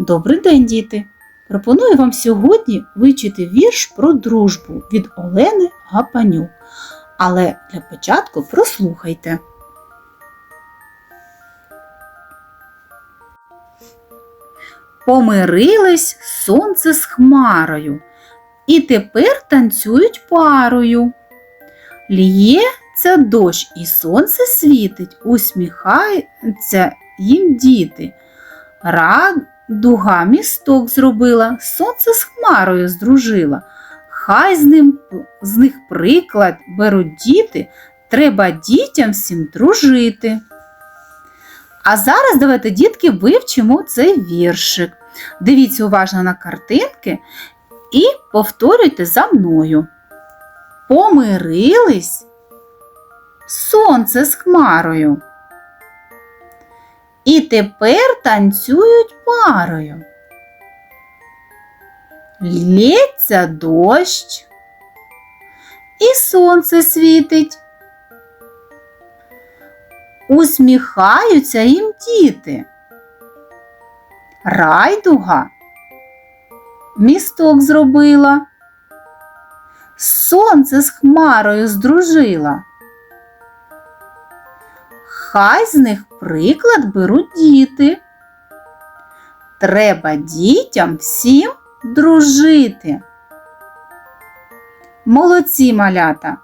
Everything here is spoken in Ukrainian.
Добрий день, діти! Пропоную вам сьогодні вивчити вірш про дружбу від Олени Гапанюк. Але для початку прослухайте. Помирились сонце з хмарою, і тепер танцюють парою. Л'ється дощ, і сонце світить, усміхаються їм діти. Радуга місток зробила, сонце з хмарою здружила. Хай з, ним, з них приклад беруть діти, треба дітям всім дружити. А зараз давайте, дітки, вивчимо цей віршик. Дивіться уважно на картинки і повторюйте за мною. Помирились сонце з хмарою. І тепер танцюють парою. Лється дощ, і сонце світить. Усміхаються їм діти. Райдуга місток зробила. Сонце з хмарою здружила. Хай з них приклад беруть діти. Треба дітям всім дружити. Молодці малята!